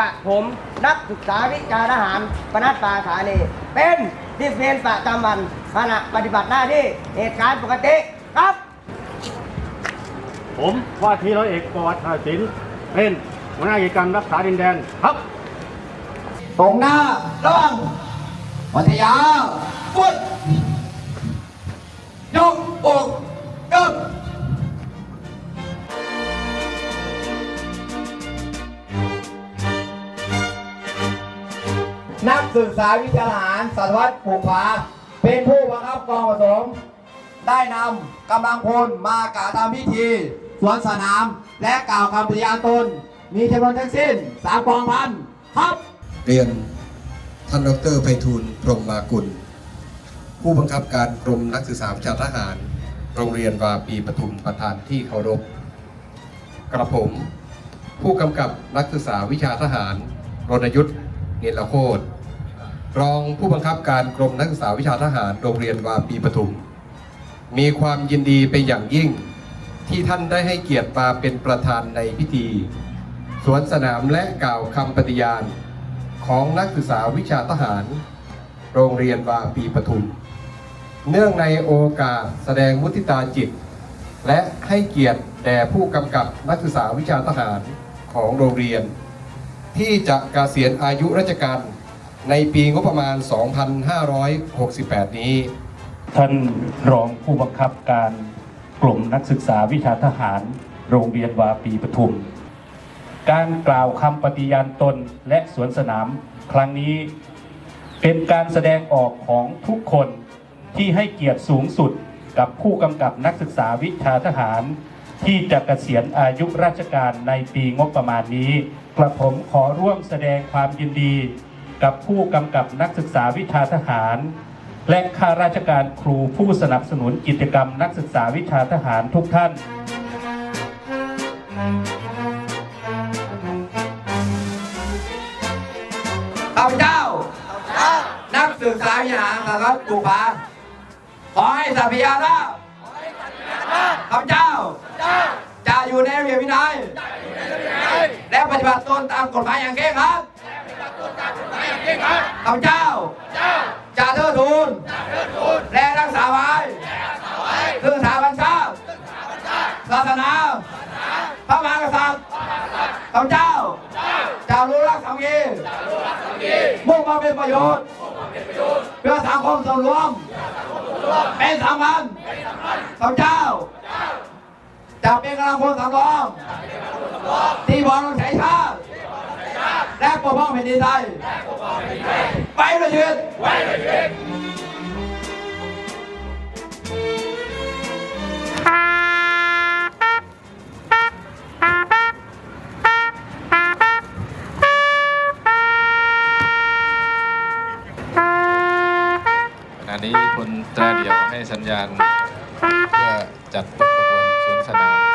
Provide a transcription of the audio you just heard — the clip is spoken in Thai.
กระผมนักศึกษาวิชาทหารปนัดปาฐานีเป็นที่เพียนประจำวันขณะปฏิบัติหน้าที่เหตุการณ์ปกติครับ ผมว่าที่ร้อยเอกประวัติศิลป์เป็นหัวหน้ากิจกรรมรักษาดินแดนครับตรงหน้าระวังวัทยาฟุดยกอก นักศึกษาวิชาทหารสัตวัตปลูกผาเป็นผู้บังคับกองผสม ได้นำกำลังพลมากล่าวทำพิธีสวนสนาม และกล่าวคำปฏิญาณตน มีจำนวนทั้งสิ้นสามกองพันครับ เรียนท่านดรไพฑูรย์พรหมมากุล ผู้บังคับการกรมนักศึกษาวิชาทหาร โรงเรียนวาปีปทุมประธานที่เคารพกระผม ผู้กำกับนักศึกษาวิชาทหารรณยุทธ์เนรโคตร รองผู้บังคับการกรมนักศึกษาวิชาทหารโรงเรียนวาปีปทุม มีความยินดีเป็นอย่างยิ่ง ที่ท่านได้ให้เกียรติมาเป็นประธานในพิธี สวนสนามและกล่าวคำปฏิญาณ ของนักศึกษาวิชาทหาร โรงเรียนวาปีปทุม เนื่องในโอกาสแสดงมุทิตาจิต และให้เกียรติแด่ผู้กำกับนักศึกษาวิชาทหารของโรงเรียน ที่จะกะเกษียณอายุราชการ ในปีงบประมาณ 2568 นี้ ท่านรองผู้บังคับการกลุ่มนักศึกษาวิชาทหาร โรงเรียนวาปีปทุม การกล่าวคำปฏิญาณตนและสวนสนามครั้งนี้เป็นการแสดงออกของทุกคนที่ให้เกียรติสูงสุดกับผู้กำกับนักศึกษาวิชาทหาร ที่จะเกษียณอายุราชการในปีงบประมาณนี้ กระผมขอร่วมแสดงความยินดี กับผู้กำกับนักศึกษาวิชาทหาร และข้าราชการครูผู้สนับสนุนกิจกรรมนักศึกษาวิชาทหารทุกท่านข้าพเจ้า นักศึกษาวิหารสารวัตรปลูกผาขอให้สัพยาลาข้าพเจ้า จะอยู่ในระเบียบวินัยและปฏิบัติตนตามกฎหมายอย่างเคร่งครัด ข้าพเจ้า จะเทิดทูน และรักษาไว้ซึ่งสถาบันชาติศาสนา พระมหากษัตริย์ข้าพเจ้า จะรู้รักสามัคคีมุ่งมาเป็นประโยชน์ เพื่อสังคมส่วนรวม เป็นสำคัญข้าพเจ้า จะเป็นกำลังพลสำรองที่บอลใช้ชาติ และปกป้องแผ่นดินไทยไปเลยยืนขณะนี้พลตราเดี่ยวให้สัญญาณ เพื่อจัดรถขบวนสวนสนาม